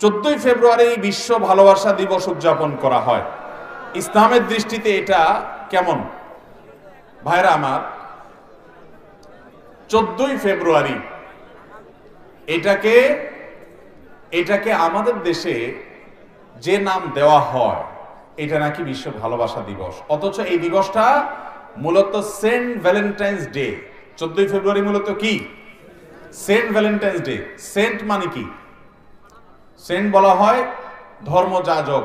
চোদ্দই ফেব্রুয়ারি বিশ্ব ভালোবাসা দিবস উদযাপন করা হয়। ইসলামের দৃষ্টিতে এটা কেমন? ভাইরা আমার, চোদ্দই ফেব্রুয়ারি, এটাকে এটাকে আমাদের দেশে যে নাম দেওয়া হয়, এটা নাকি বিশ্ব ভালোবাসা দিবস। অথচ এই দিবসটা মূলত সেন্ট ভ্যালেন্টাইন্স ডে। চোদ্দই ফেব্রুয়ারি মূলত কি? Saint Valentine's day. সেন্ট মানে কি? সেন্ট বলা হয় ধর্মযাজক,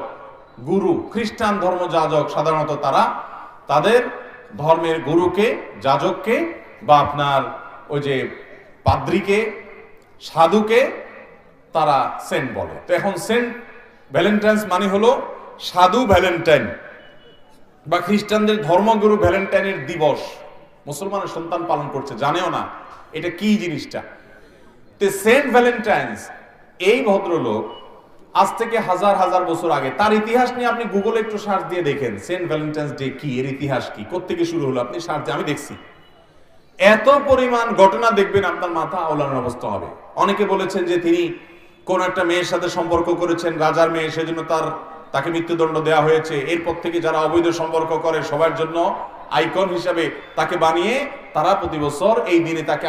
গুরু, খ্রিস্টান ধর্মযাজক সাধারণত তারা তাদের ধর্মের গুরুকে, যাজককে বা আপনার ওই যে পাদ্রিকে, সাধুকে তারা সেন্ট বলে। তো এখন সেন্ট ভ্যালেন্টাইন্স মানে হলো সাধু ভ্যালেন্টাইন বা খ্রিস্টানদের ধর্মগুরু ভ্যালেন্টাইনের দিবস। মুসলমানের সন্তান পালন করছে, জানেও না এটা কি জিনিসটা। তো সেন্ট ভ্যালেন্টাইন্স এই ভদ্রলোক আজ থেকে হাজার হাজার বছর আগে, তার ইতিহাস নিয়ে আপনি গুগলে একটু সার্চ দিয়ে দেখেন সেন্ট ভ্যালেন্টাইন্স ডে কি, এর ইতিহাস কি, কোত্থেকে শুরু হলো, আপনি সার্চ আমি দেখছি। এত পরিমাণ ঘটনা দেখবেন আপনার মাথা আওলানোর অবস্থা হবে। অনেকে বলেছেন যে তিনি কোন একটা মেয়ের সাথে সম্পর্ক করেছেন, রাজার মেয়ে, সেজন্য তার, তাকে মৃত্যুদণ্ড দেওয়া হয়েছে। এরপর থেকে যারা অবৈধ সম্পর্ক করে, সবার জন্য আইকন হিসাবে তাকে বানিয়ে তারা প্রতি বছর এই দিনে তাকে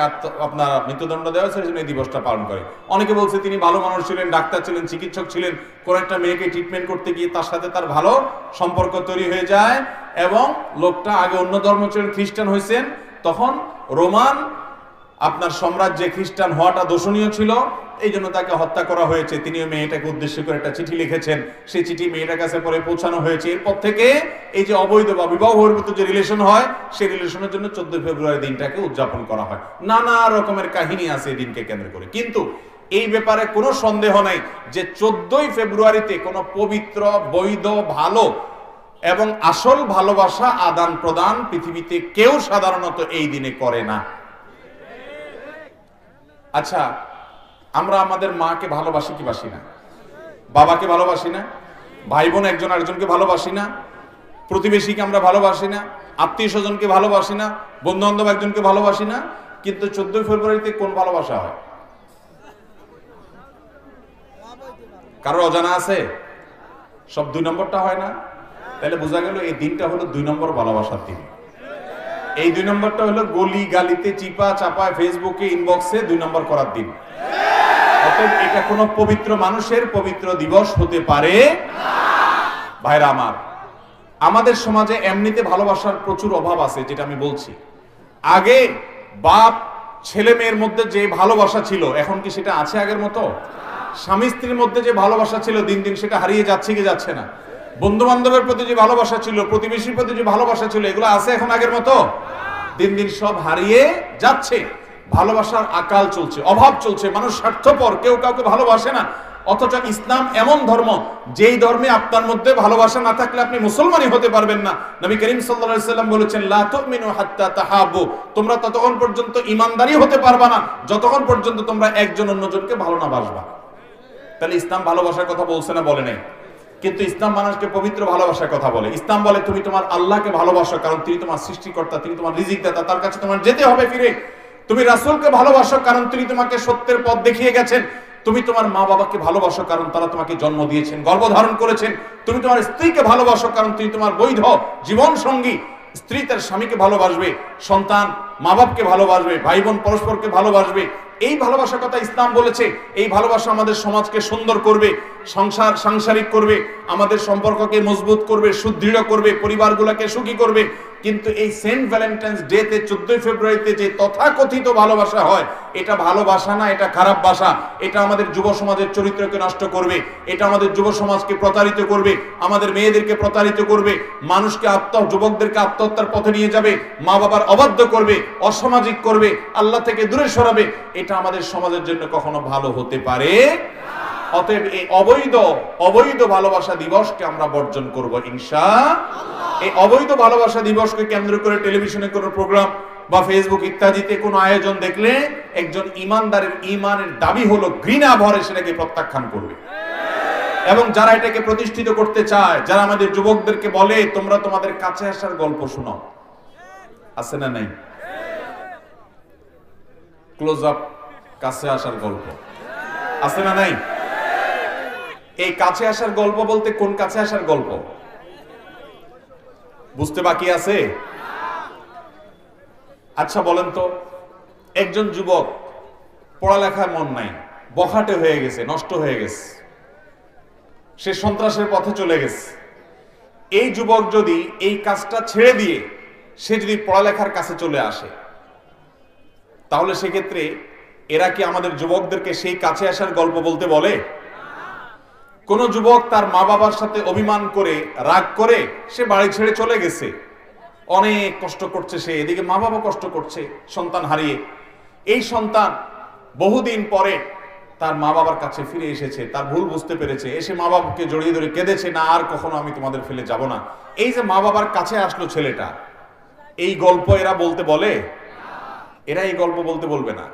আপনার মৃত্যুদণ্ড দেওয়া হয়েছে, এই দিবসটা পালন করে। অনেকে বলছে তিনি ভালো মানুষ ছিলেন, ডাক্তার ছিলেন, চিকিৎসক ছিলেন, কোনো একটা মেয়েকে ট্রিটমেন্ট করতে গিয়ে তার সাথে তার ভালো সম্পর্ক তৈরি হয়ে যায় এবং লোকটা আগে অন্য ধর্ম ছিলেন, খ্রিস্টান হয়েছেন, তখন রোমান আপনার সাম্রাজ্যে খ্রিস্টান হওয়াটা দোষণীয় ছিল, এই জন্য তাকে হত্যা করা হয়েছে। তিনি ওই মেয়েটাকে উদ্দেশ্য করে একটা চিঠি লিখেছেন। সেই চিঠি মেয়েটার কাছে পরে পৌঁছানো হয়েছে। এরপর থেকে এই যে অবৈধ বা বিবাহ বহির্ভূত যে রিলেশন হয়, সেই রিলেশনের জন্য চোদ্দ ফেব্রুয়ারি দিনটাকে উদযাপন করা হয়। নানা রকমের কাহিনী আছে এই দিনকে কেন্দ্র করে। কিন্তু এই ব্যাপারে কোনো সন্দেহ নাই যে চোদ্দই ফেব্রুয়ারিতে কোনো পবিত্র, বৈধ, ভালো এবং আসল ভালোবাসা আদান প্রদান পৃথিবীতে কেউ সাধারণত এই দিনে করে না। আচ্ছা আমরা আমাদের মাকে ভালোবাসি কি বাসি না? বাবাকে ভালোবাসি না? ভাই বোন একজন আরেকজনকে ভালোবাসি না? প্রতিবেশীকে আমরা ভালোবাসি না? আত্মীয় স্বজনকে ভালোবাসি না? বন্ধু বান্ধব একজনকে ভালোবাসি না? কিন্তু চোদ্দই ফেব্রুয়ারিতে কোন ভালোবাসা হয়? কারোর অজানা আছে? সব দুই নম্বরটা হয় না? তাহলে বোঝা গেল এই দিনটা হলো দুই নম্বর ভালোবাসার দিন। এই দুই নম্বরটা হলো গলি, গালিতে, চিপা, চাপায়, ফেসবুকে ইনবক্সে দুই নম্বর করার দিন। অতএব এটা কোনো পবিত্র মানুষের পবিত্র দিবস হতে পারে ভাইরা আমার, আমাদের সমাজে এমনিতে ভালোবাসার প্রচুর অভাব আছে, যেটা আমি বলছি। আগে বাপ, ছেলে মেয়ের মধ্যে যে ভালোবাসা ছিল, এখন কি সেটা আছে আগের মতো? স্বামী স্ত্রীর মধ্যে যে ভালোবাসা ছিল, দিন দিন সেটা হারিয়ে যাচ্ছে কি যাচ্ছে না? বন্ধু বান্ধবের প্রতি যে ভালোবাসা ছিল, প্রতিবেশীর প্রতি যে ভালোবাসা ছিল, এগুলো আছে এখন আগের মতো? দিন দিন সব হারিয়ে যাচ্ছে। ভালোবাসার আকাল চলছে, অভাব চলছে, মানুষ স্বার্থপর, কেউ কাউকে ভালোবাসে না। অথচ ইসলাম এমন ধর্ম, যেই ধর্মে আপনার মধ্যে ভালোবাসা না থাকলে আপনি মুসলমানই হতে পারবেন না। নবী করিম সাল্লাম বলেছেন, লা তুমিনু হাত্তা তাহাবু। তোমরা ততক্ষণ পর্যন্ত ইমানদারি হতে পারবা না। যতক্ষণ পর্যন্ত তোমরা একজন অন্যজনকে ভালো না বাসবা। তাহলে ইসলাম ভালোবাসার কথা বলছে না, বলে নাই। কিন্তু ইসলাম মানুষকে পবিত্র ভালোবাসার কথা বলে। ইসলাম বলে, তুমি তোমার আল্লাহকে ভালোবাসো কারণ তিনি তোমার সৃষ্টিকর্তা, তিনি তোমার রিজিক দাতা, তার কাছে তোমার যেতে হবে ফিরে। তুমি রাসূলকে ভালোবাসো কারণ তিনি তোমাকে সত্যের পথ দেখিয়ে গেছেন। তুমি তোমার মা বাবাকে ভালোবাসো কারণ তারা তোমাকে জন্ম দিয়েছেন, গর্ভধারণ করেছেন। তুমি তোমার স্ত্রীকে ভালোবাসো কারণ তুমি তোমার বৈধ জীবন সঙ্গী স্ত্রী তার স্বামীকে ভালোবাসবে, সন্তান মা বাপকে ভালোবাসবে ভাই বোন পরস্পরকে ভালোবাসবে। এই ভালোবাসার কথা ইসলাম বলেছে, এই ভালোবাসা আমাদের সমাজকে সুন্দর করবে, সংসার, সাংসারিক করবে, আমাদের সম্পর্ককে মজবুত করবে, সুদৃঢ় করবে, পরিবারগুলোকে সুখী করবে। কিন্তু এই সেন্ট ভ্যালেন্টাইন্স ডে তে চোদ্দই ফেব্রুয়ারিতে যে তথাকথিত ভালোবাসা হয়, এটা ভালোবাসা না, এটা খারাপ বাসা। এটা আমাদের যুব সমাজের চরিত্রকে নষ্ট করবে, এটা আমাদের যুব সমাজকে প্রতারিত করবে, আমাদের মেয়েদেরকে প্রতারিত করবে, মানুষকে আত্ম, যুবকদেরকে আত্মহত্যার পথে নিয়ে যাবে মা বাবার অবাধ্য করবে, অসামাজিক করবে, আল্লাহ থেকে দূরে সরাবে এটা আমাদের সমাজের জন্য কখনো ভালো হতে পারে? অতএব এই অবৈধ অবৈধ ভালোবাসা দিবসকে আমরা বর্জন করব, ইনশা এই অবৈধ ভালোবাসা দিবসকে কেন্দ্র করে টেলিভিশনে কোনো প্রোগ্রাম বা ফেসবুক ইত্যাদিতে কোনো আয়োজন দেখলে একজন ইমানদারের ইমানের দাবি হলো ঘৃণা ভরে সেটাকে প্রত্যাখ্যান করবে। এবং যারা এটাকে প্রতিষ্ঠিত করতে চায়, যারা আমাদের যুবকদেরকে বলে, তোমরা তোমাদের কাছে আসার গল্প শোনাও। আছে না নাই? ক্লোজ আপ কাছে আসার গল্প। আছে না নাই? এই কাছে আসার গল্প বলতে কোন কাছে আসার গল্প? বুঝতে বাকি আছে? আচ্ছা বলেন তো, একজন যুবক পড়ালেখায় মন নাই, বখাটে হয়ে গেছে, নষ্ট হয়ে গেছে। সে সন্ত্রাসের পথে চলে গেছে। এই যুবক যদি এই কাজটা ছেড়ে দিয়ে সে যদি পড়ালেখার কাছে চলে আসে, তাহলে সেক্ষেত্রে এরা কি আমাদের যুবকদেরকে সেই কাছে আসার গল্প বলতে বলে? কোন যুবক তার মা বাবার সাথে অভিমান করে, রাগ করে, সে বাড়ি ছেড়ে চলে গেছে। অনেক কষ্ট করছে সে, এদিকে মা বাবা কষ্ট করছে, সন্তান হারিয়ে। এই সন্তান বহুদিন পরে তার মা বাবার কাছে ফিরে এসেছে, তার ভুল বুঝতে পেরেছে। এসে মা বাবাকে জড়িয়ে ধরে কেঁদেছে, না, আর কখনো আমি তোমাদের ফেলে যাব না। এই যে মা বাবার কাছে আসলো ছেলেটা, এই গল্প এরা বলতে বলে? এরা এই গল্প বলতে বলবে না।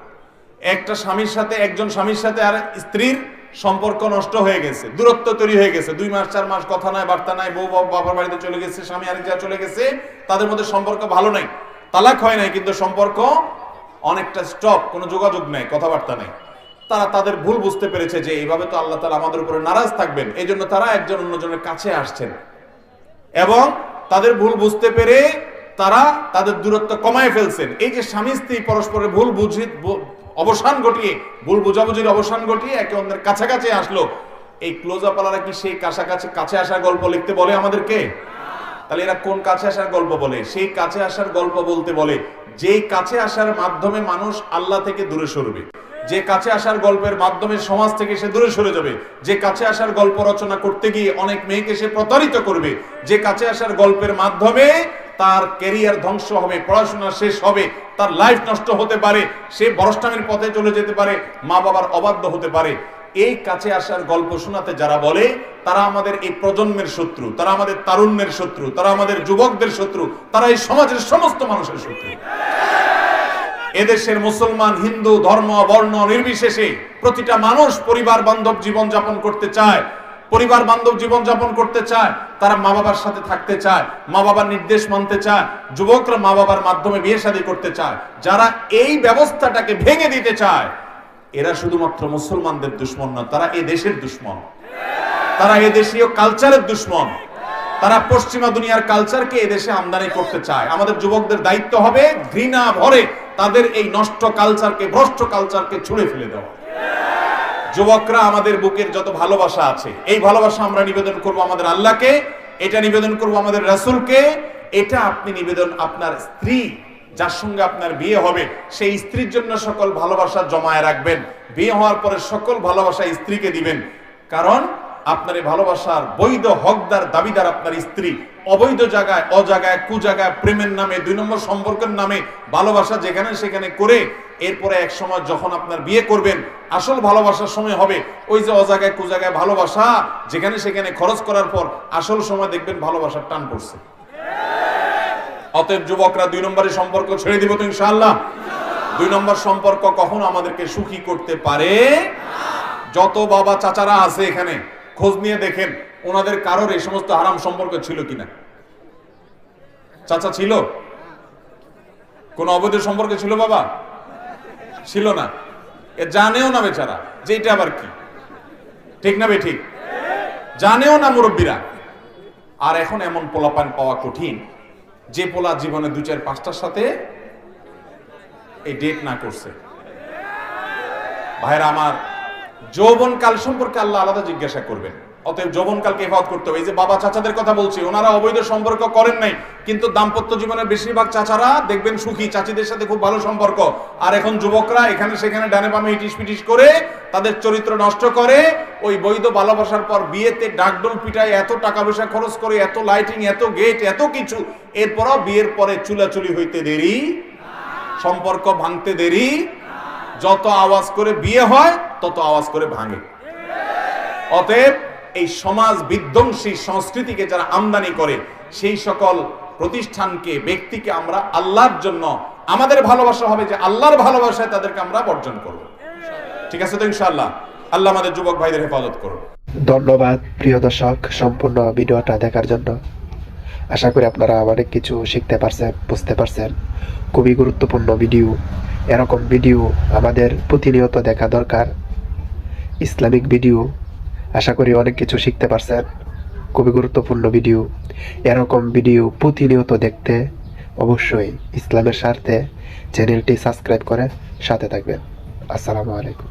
একটা স্বামীর সাথে, একজন স্বামীর সাথে আর স্ত্রীর সম্পর্ক নষ্ট হয়ে গেছে, দূরত্ব তৈরি হয়ে গেছে। দুই মাস, চার মাস কথা নাই, বার্তা নাই, বউ বাবা- বাবার বাড়িতে চলে গেছে, স্বামী আরেক জায়গায় চলে গেছে, তাদের মধ্যে সম্পর্ক ভালো নাই, তালাক হয় নাই, কিন্তু সম্পর্ক অনেকটা স্টপ, কোনো যোগাযোগ নাই, কথাবার্তা নাই। তারা তাদের ভুল বুঝতে পেরেছে যে এইভাবে তো আল্লাহ তালা আমাদের উপরে নারাজ থাকবেন এই জন্য তারা একজন অন্যজনের কাছে আসছেন। এবং তাদের ভুল বুঝতে পেরে তারা তাদের দূরত্ব কমায় ফেলছেন। এই যে স্বামী স্ত্রী পরস্পরের ভুল বুঝি অবসান ঘটিয়ে, ভুল বুঝাবুঝির অবসান ঘটিয়ে একে অন্যের কাছাকাছি আসলো। এই ক্লোজ আপ আলারা কি সেই কাছাকাছি, কাছে আসার গল্প লিখতে বলে আমাদেরকে? তাহলে এরা কোন কাছে আসার গল্প বলে? সেই কাছে আসার গল্প বলতে বলে, যেই কাছে আসার মাধ্যমে মানুষ আল্লাহ থেকে দূরে সরবে, যে কাছে আসার গল্পের মাধ্যমে সমাজ থেকে সে দূরে সরে যাবে, যে কাছে আসার গল্প রচনা করতে গিয়ে অনেক মেয়েকে সে প্রতারিত করবে, যে কাছে আসার গল্পের মাধ্যমে তার ক্যারিয়ার ধ্বংস হবে, পড়াশোনা শেষ হবে, তার লাইফ নষ্ট হতে পারে, সে বরষ্টামের পথে চলে যেতে পারে, মা বাবার অবাধ্য হতে পারে। এই কাছে আসার গল্প শোনাতে যারা বলে, তারা আমাদের এই প্রজন্মের শত্রু, তারা আমাদের তারুণ্যের শত্রু, তারা আমাদের যুবকদের শত্রু, তারা এই সমাজের সমস্ত মানুষের শত্রু। এদেশের মুসলমান, হিন্দু, ধর্ম, বর্ণ নির্বিশেষে প্রতিটা মানুষ পরিবার বান্ধব জীবন যাপন করতে চায়। পরিবার বান্ধব জীবন যাপন করতে চায়, তারা মা বাবার সাথে থাকতে চায়, মা বাবার নির্দেশ মানতে চায়, যুবকরা মা বাবার মাধ্যমে বিয়ে শাদী করতে চায়, যারা এই ব্যবস্থাটাকে ভেঙে দিতে চায়, এরা শুধুমাত্র মুসলমানদের দুশ্মন না তারা এ দেশের দুশ্মন। তারা এ দেশীয় কালচারের দুশ্মন। তারা পশ্চিমা দুনিয়ার কালচারকে এদেশে আমদানি করতে চায়। আমাদের যুবকদের দায়িত্ব হবে ঘৃণা ভরে তাদের এই নষ্ট কালচারকে, ভ্রষ্ট কালচারকে ছুঁড়ে ফেলে দেওয়া। যুবকরা আমাদের বুকের যত ভালোবাসা আছে, এই ভালোবাসা আমরা নিবেদন করব আমাদের আল্লাহকে, এটা নিবেদন করব আমাদের রাসূলকে, এটা আপনি নিবেদন আপনার স্ত্রী, যার সঙ্গে আপনার বিয়ে হবে, সেই স্ত্রীর জন্য সকল ভালোবাসা জমায় রাখবেন। বিয়ে হওয়ার পরে সকল ভালোবাসা স্ত্রীকে দিবেন। কারণ আপনার এই ভালোবাসার বৈধ হকদার দাবিদার আপনার স্ত্রী, অবৈধ জায়গায়, অজায়গায় কু জায়গায় প্রেমের নামে, দুই নম্বর সম্পর্কের নামে ভালোবাসা যেখানে সেখানে করে এরপরে এক সময় যখন আপনার বিয়ে করবেন, আসল ভালোবাসার সময় হবে। ওই যে অজায়গায় কু জায়গায় ভালোবাসা, যেখানে সেখানে খরচ করার পর আসল সময় দেখবেন ভালোবাসার টান পড়ছে। অতএব যুবকরা, দুই নম্বরের সম্পর্ক ছেড়ে দিব তো ইনশাআল্লাহ। দুই নম্বর সম্পর্ক কখনো আমাদেরকে সুখী করতে পারে যত বাবা চাচারা আছে এখানে, খোঁজ নিয়ে দেখেন, ওনাদের কারোর এই সমস্ত হারাম সম্পর্ক ছিল কিনা। চাচা ছিল? কোন অবৈধ সম্পর্ক ছিল বাবা? ছিল না। এ জানেও না বেচারা যে এটা আবার কি। ঠিক না বে ঠিক? জানেও না মুরব্বীরা। আর এখন এমন পোলা পোলাপান পাওয়া কঠিন যে পোলা জীবনে দু চার পাঁচটার সাথে এই ডেট না করছে। ভাইরা আমার যৌবন কাল সম্পর্কে আল্লাহ আলাদা জিজ্ঞাসা করবেন। অতএব যৌবনকালকে হেফাজত করতে হবে। এই যে বাবা চাচাদের কথা বলছি, ওনারা অবৈধ সম্পর্ক করেন নাই, কিন্তু দাম্পত্য জীবনের বেশিরভাগ চাচারা দেখবেন সুখী, চাচিদের সাথে খুব ভালো সম্পর্ক। আর এখন যুবকরা এখানে সেখানে ডানে বামে ইটিস পিটিস করে তাদের চরিত্র নষ্ট করে, ওই বৈধ ভালোবাসার পর বিয়েতে ডাকডোল পিটায় এত টাকা পয়সা খরচ করে, এত লাইটিং এত গেট এত কিছু, এরপরও বিয়ের পরে চুলাচুলি হইতে দেরি, সম্পর্ক ভাঙতে দেরি। যত আওয়াজ করে বিয়ে হয়, তত আওয়াজ করে ভাঙে। অতএব এই সমাজ বিধ্বংসী সংস্কৃতিকে যারা আমদানি করে, সেই সকল প্রতিষ্ঠানকে, ব্যক্তিকে আমরা আল্লাহর জন্য, আমাদের ভালোবাসা হবে যে আল্লাহর ভালোবাসায় তাদেরকে আমরা বর্জন করব। ঠিক আছে তো ইনশাআল্লাহ? আল্লাহ আমাদের যুবক ভাইদের হেফাজত করুন। ধন্যবাদ, প্রিয় দর্শক, সম্পূর্ণ ভিডিওটা দেখার জন্য। আশা করি আপনারা অনেক কিছু শিখতে পারছেন, বুঝতে পারছেন। খুবই গুরুত্বপূর্ণ ভিডিও। এরকম ভিডিও আমাদের প্রতিনিয়ত দেখা দরকার। ইসলামিক ভিডিও আশা করি অনেক কিছু শিখতে পারছেন। খুবই গুরুত্বপূর্ণ ভিডিও। এরকম ভিডিও প্রতিনিয়ত দেখতে অবশ্যই ইসলামের স্বার্থে চ্যানেলটি সাবস্ক্রাইব করে সাথে থাকবেন। আসসালামু আলাইকুম।